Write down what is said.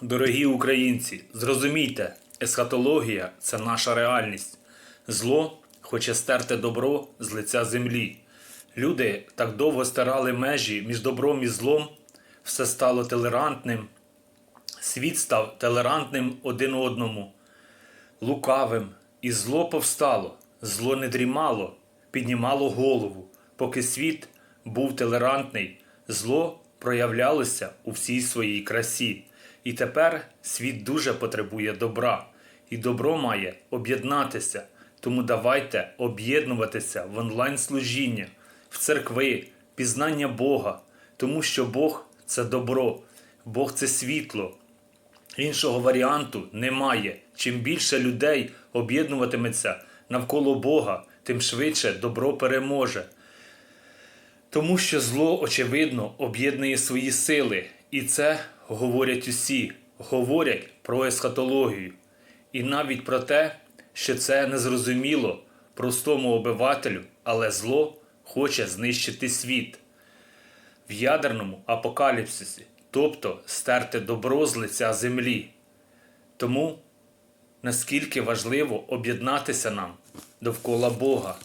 Дорогі українці, зрозумійте, есхатологія це наша реальність. Зло хоче стерти добро з лиця землі. Люди так довго стирали межі між добром і злом, все стало толерантним, світ став толерантним один одному, лукавим, і зло повстало, зло не дрімало, піднімало голову, поки світ був толерантний, зло проявлялося у всій своїй красі. І тепер світ дуже потребує добра, і добро має об'єднатися. Тому давайте об'єднуватися в онлайн-служіння, в церкви, пізнання Бога, тому що Бог це добро, Бог це світло. Іншого варіанту немає. Чим більше людей об'єднуватиметься навколо Бога, тим швидше добро переможе. Тому що зло, очевидно, об'єднує свої сили, і це говорять усі, говорять про есхатологію. І навіть про те, що це незрозуміло простому обивателю, але зло хоче знищити світ в ядерному апокаліпсисі, тобто стерти добро з лиця землі. Тому наскільки важливо об'єднатися нам довкола Бога.